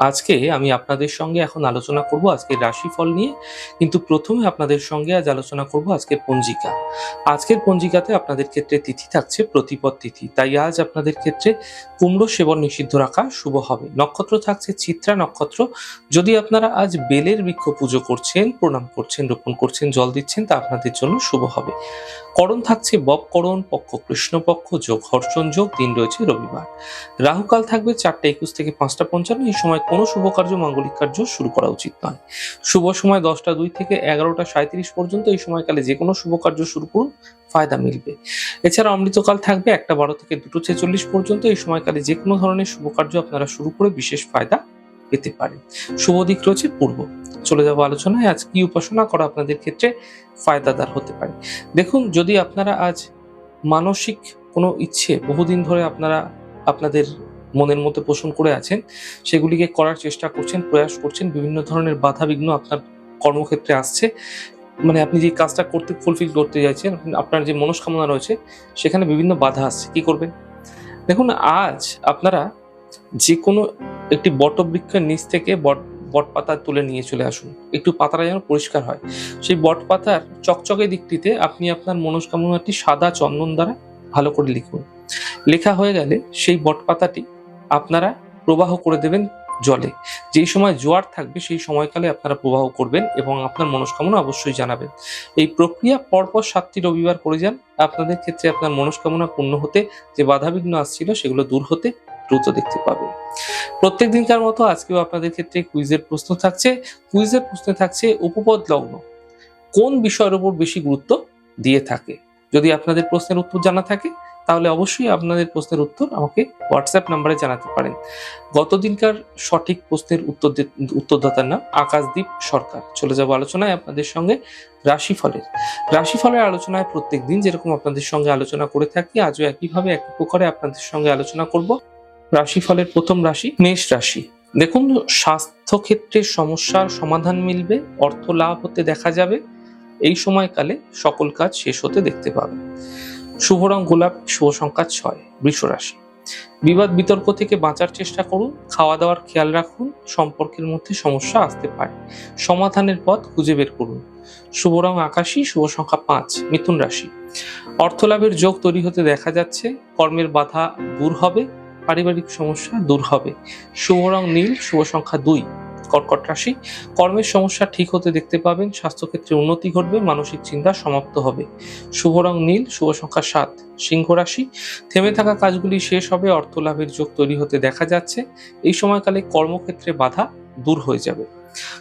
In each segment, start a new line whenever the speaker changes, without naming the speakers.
আজকে আমি আপনাদের সঙ্গে এখন আলোচনা করব আজকের রাশিফল নিয়ে। কিন্তু প্রথমে আপনাদের সঙ্গে আজ আলোচনা করব আজকে পঞ্জিকা। আজকের পঞ্জিকাতে আপনাদের ক্ষেত্রে তিথি থাকছে প্রতিপদ তিথি। তাই আজ আপনাদের ক্ষেত্রে কুমড়ো সেবন নিষিদ্ধ রাখা শুভ হবে। নক্ষত্র থাকছে চিত্রা নক্ষত্র। যদি আপনারা আজ বেলের বৃক্ষ পুজো করছেন, প্রণাম করছেন, রোপণ করছেন, জল দিচ্ছেন, তা আপনাদের জন্য শুভ হবে। করণ থাকছে ববকরণ পক্ষ কৃষ্ণপক্ষ যোগ হর্ষণ যোগ দিন রয়েছে রবিবার। রাহুকাল থাকবে চারটে একুশ থেকে পাঁচটা পঞ্চান্ন। এই সময় কোনো শুভ কার্য মাঙ্গলিক কার্য শুরু করা উচিত নয়। শুভ সময় দশটা দুই থেকে এগারোটা সাঁত্রিশ পর্যন্ত এই সময়কালে যে কোনো শুভ কার্য শুরু করুন, ফায়দা মিলবে। এছাড়া অমৃতকাল থাকবে একটা বারো থেকে দুটো ছেচল্লিশ পর্যন্ত, এই সময়কালে যে কোনো ধরনের শুভ কার্য আপনারা শুরু করে বিশেষ ফায়দা পেতে পারেন। শুভ দিক রয়েছে পূর্ব। চলে যাব আলোচনায়। আজ কি উপাসনা করা আপনাদের ক্ষেত্রে ফায়দাদার হতে পারে? দেখুন, যদি আপনারা আজ মানসিক কোনো ইচ্ছে বহুদিন ধরে আপনারা আপনাদের মনের মধ্যে পোষণ করে আছেন, সেগুলিকে করার চেষ্টা করছেন, প্রয়াস করছেন, বিভিন্ন ধরনের বাধা বিঘ্ন আপনার কর্মক্ষেত্রে আসছে। মানে আপনি যে কাজটা করতে ফুলফিল করতে চাইছেন, আপনার যে মনস্কামনা রয়েছে, সেখানে বিভিন্ন বাধা আসছে। কি করবেন? দেখুন, আজ আপনারা যে কোনো একটি বটবৃক্ষের নিচ থেকে বট বট পাতা তুলে নিয়ে চলে আসুন। একটু পাতাটা যেন পরিষ্কার হয়। সেই বট পাতার চকচকে দিকটিতে আপনি আপনার মনস্কামনাটি সাদা চন্দন দ্বারা ভালো করে লিখুন। লেখা হয়ে গেলে সেই বট পাতাটি আপনারা প্রবাহ করে দেবেন জলে। যেই সময় জোয়ার থাকবে, সেই সময়কালে আপনারা প্রবাহ করবেন এবং আপনার মনস্কামনা অবশ্যই জানাবেন। এই প্রক্রিয়া পরপর সাতটি রবিবার করে যান। আপনাদের ক্ষেত্রে আপনার মনস্কামনা পূর্ণ হতে, যে বাধাবিঘ্ন আসছিল, সেগুলো দূর হতে দ্রুত দেখতে পাবেন। প্রত্যেক দিনকার মতো আজকেও আপনাদের ক্ষেত্রে কুইজের প্রশ্ন থাকছে। কুইজের প্রশ্নে থাকছে উপপদ লগ্ন। কোন বিষয়ের উপর বেশি গুরুত্ব দিয়ে থাকে? যদি আপনাদের প্রশ্নের উত্তর জানা থাকে তাহলে অবশ্যই আপনাদের প্রশ্নের উত্তর আমাকে হোয়াটসঅ্যাপ নাম্বারে জানাতে পারেন। গতদিনকার সঠিক প্রশ্নের উত্তর উত্তরদাতার নাম আকাশদীপ সরকার। চলে যাব আলোচনায় আপনাদের সঙ্গে রাশিফলের। রাশিফলের আলোচনায় প্রত্যেক দিন যেরকম আপনাদের সঙ্গে আলোচনা করে থাকি, আজও একইভাবে একই প্রকারে আপনাদের সঙ্গে আলোচনা করব। রাশিফলের প্রথম রাশি মেষ রাশি। দেখুন স্বাস্থ্য ক্ষেত্রে সমস্যার সমাধান মিলবে, অর্থ লাভ হতে দেখা যাবে। এই সময়কালে সকল কাজ শেষ হতে দেখতে পাবে। শুভ রং গোলাপ, শুভ সংখ্যা ছয় বৃষ রাশি বিবাদ বিতর্ক থেকে বাঁচার চেষ্টা করুন, খাওয়া দাওয়ার খেয়াল রাখুন, সম্পর্কের মধ্যে সমস্যা আসতে পারে। সমাধানের পথ খুঁজে বের করুন। শুভ রং আকাশী, শুভ সংখ্যা পাঁচ, মিথুন রাশি। অর্থলাভের যোগ তৈরি হতে দেখা যাচ্ছে, কর্মের বাধা দূর হবে, পারিবারিক সমস্যা দূর হবে। শুভ রং নীল, শুভ সংখ্যা দুই কর্কট রাশি। কর্মের সমস্যা ঠিক হতে দেখতে পাবেন, স্বাস্থ্যক্ষেত্রে উন্নতি ঘটবে, মানসিক চিন্তা সমাপ্ত হবে। শুভ রং নীল, শুভ সংখ্যা সাত। সিংহ রাশি, থেমে থাকা কাজগুলি শেষ হবে অর্থ লাভের যোগ তৈরি হতে দেখা যাচ্ছে। এই সময়কালে কর্মক্ষেত্রে বাধা দূর হয়ে যাবে।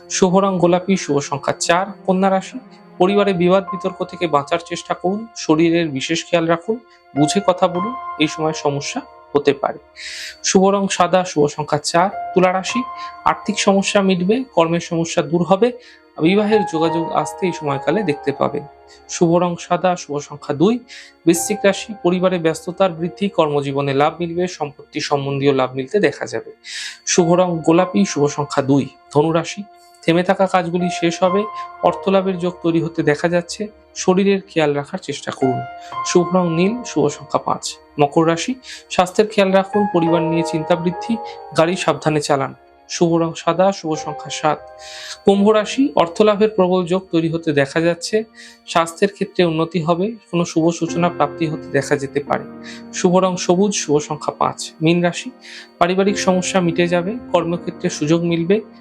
শুভ রং গোলাপি, শুভ সংখ্যা চার। কন্যা রাশি, পরিবারে বিবাদ বিতর্ক থেকে বাঁচার চেষ্টা করুন, শরীরের বিশেষ খেয়াল রাখুন, বুঝে কথা বলুন, এই সময় সমস্যা হতে পারে। শুভ রং সাদা, শুভ সংখ্যা চার, তুলা রাশি। আর্থিক সমস্যা মিটবে, কর্মের সমস্যা দূর হবে। বিবাহের যোগাযোগ আসতে এই সময়কালে দেখতে পাবেন। শুভ রং সাদা, শুভ সংখ্যা দুই। বৃশ্চিক রাশি, পরিবারে ব্যস্ততার বৃদ্ধি, কর্মজীবনে লাভ মিলবে, সম্পত্তি সম্বন্ধীয় লাভ মিলতে দেখা যাবে। শুভ রং গোলাপি, শুভ সংখ্যা দুই। ধনুরাশি, থেমে থাকা কাজগুলি শেষ হবে অর্থ লাভের যোগ তৈরি হতে দেখা যাচ্ছে। শরীরের খেয়াল রাখার চেষ্টা করুন। শুভ রং নীল, শুভ সংখ্যা পাঁচ। মকর রাশি, স্বাস্থ্যের খেয়াল রাখুন, পরিবার নিয়ে চিন্তা বৃদ্ধি, গাড়ি সাবধানে চালান। শুভ রং সাদা, শুভ সংখ্যা সাত। কুম্ভ রাশি, অর্থলাভের প্রবল যোগ তৈরি হতে দেখা যাচ্ছে। স্বাস্থ্যের ক্ষেত্রে উন্নতি হবে, কোনো শুভ সূচনা প্রাপ্তি হতে দেখা যেতে পারে। শুভ রং সবুজ, শুভ সংখ্যা পাঁচ। মীন রাশি, পারিবারিক সমস্যা মিটে যাবে, কর্মক্ষেত্রে সুযোগ মিলবে